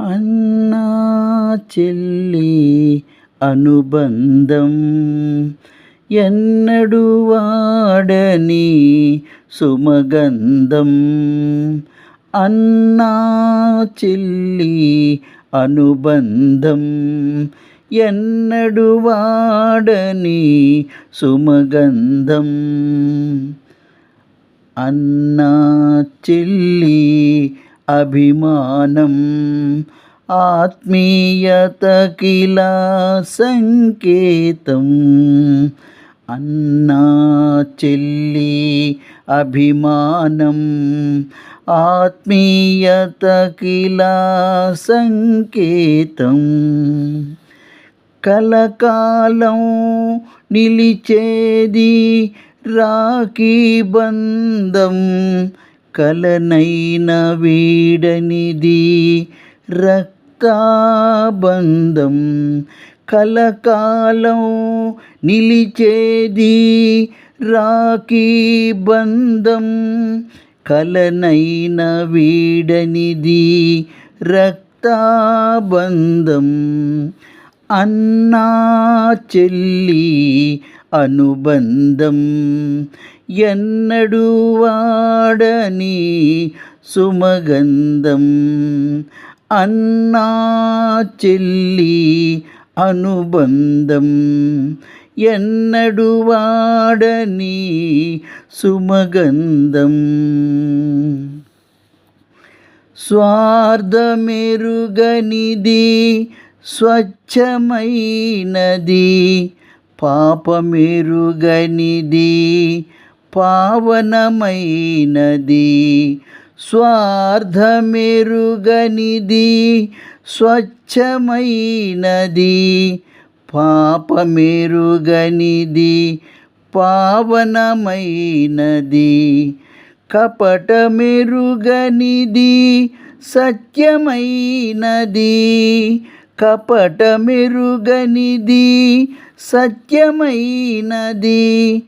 అన్నా చెల్లి అనుబంధం. ఎన్నడు వాడని సుమగంధం. అన్నా చెల్లి అనుబంధం. ఎన్నడు వాడని సుమగంధం. అన్నా చెల్లి అభిమానం ఆత్మీయతకిలా సంకేతం అన్నా చెల్లి అభిమానం ఆత్మీయతకిలా సంకేతం కలకాలం నిలిచేది రాఖీ బంధం కలనైన వీడనిది రక్తాబంధం. కలకాలం నిలిచేది రాఖీ బంధం. కలనైన వీడనిది రక్తాబంధం. అన్నా చెల్లి అనుబంధం. ఎన్నడు వాడని సుమగంధం అన్నా చెల్లి అనుబంధం ఎన్నడు వాడని సుమగంధం. స్వార్థమెరుగనిది స్వచ్ఛమైనది పాపమెరుగనిది పావనమైనది. స్వార్థమెరుగనిది స్వచ్ఛమైనది. పాపమెరుగనిది పావనమైనది. కపటమెరుగనిది సత్యమైనది. కపటమెరుగనిది సత్యమైనది.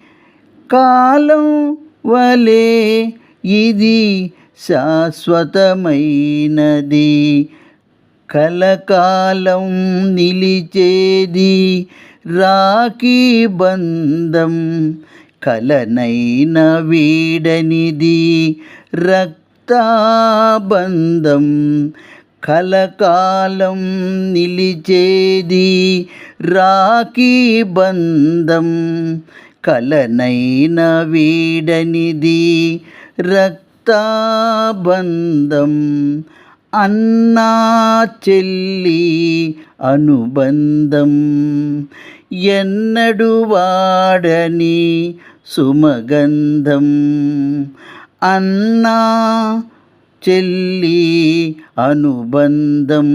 కాలం వలె ఇది శాశ్వతమైనది. కలకాలం నిలిచేది రాఖీ బంధం కలనైన వీడనిది. రక్తాబంధం కలకాలం నిలిచేది రాఖీ బంధం కలనైన వీడనిది రక్తాబంధం అన్నా చెల్లి అనుబంధం. ఎన్నడు వాడని సుమగంధం అన్నా చెల్లి అనుబంధం.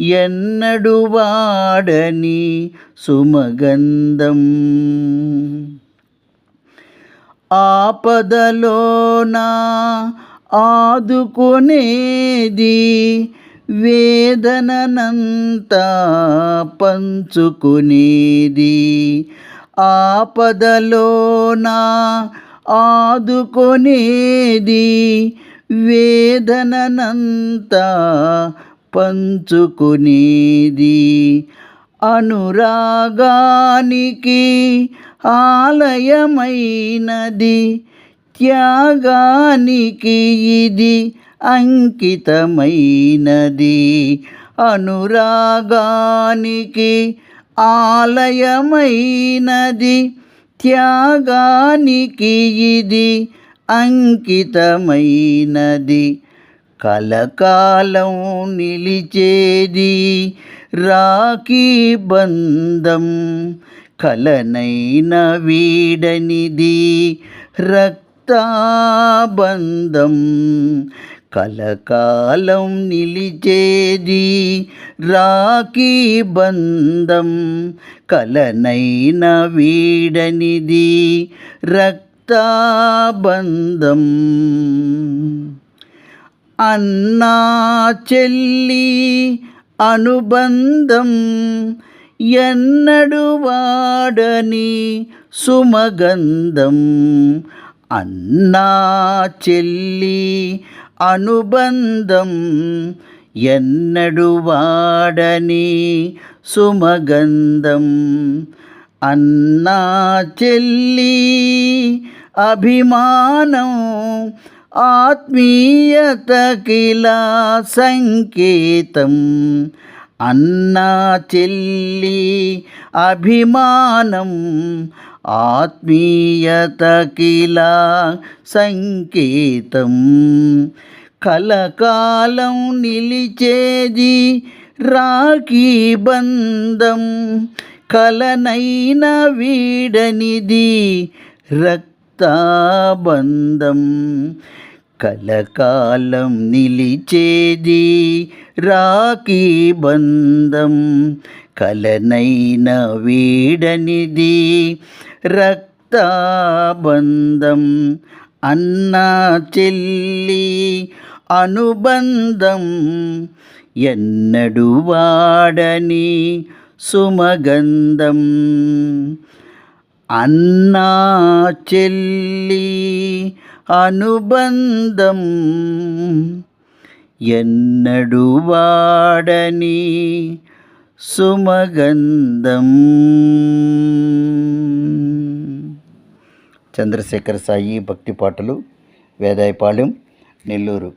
ఎన్నడు వాడని సుమగంధం. ఆపదలోనా ఆదుకునేది వేదననంతా పంచుకునేది. ఆపదలోనా ఆదుకునేది వేదననంతా పంచుకునేది. అనురాగానికి ఆలయమైనది. త్యాగానికి ఇది అంకితమైనది. అనురాగానికి ఆలయమైనది. త్యాగానికి ఇది అంకితమైనది. కలకాలం నిలిచేది రాఖీ బంధం. కలనైన వీడనిది రక్తాబంధం. కలకాలం నిలిచేది రాఖీ బంధం. కలనైన వీడనిది రక్తాబంధం. అన్నా చెల్లి అనుబంధం ఎన్నడు వాడని సుమగంధం. అన్నా చెల్లి అనుబంధం ఎన్నడు వాడని సుమగంధం. అన్నా చెల్లి అభిమానం ఆత్మీయతకిలా సంకేతం అన్నా చెల్లి అభిమానం. ఆత్మీయతకిలా సంకేతం కలకాలం నిలిచేది రాఖీ బంధం. కలనైన వీడనిది రక్తాబంధం కలకాలం నిలిచేది రాఖీ బంధం కలనైన వీడనిది రక్తాబంధం అన్నా చెల్లి అనుబంధం ఎన్నడు వాడని సుమగంధం అన్నా చెల్లి అనుబంధం ఎన్నడు వాడని సుమగంధం. చంద్రశేఖర సాయి భక్తి పాటలు వేదాయపాలెం నెల్లూరు.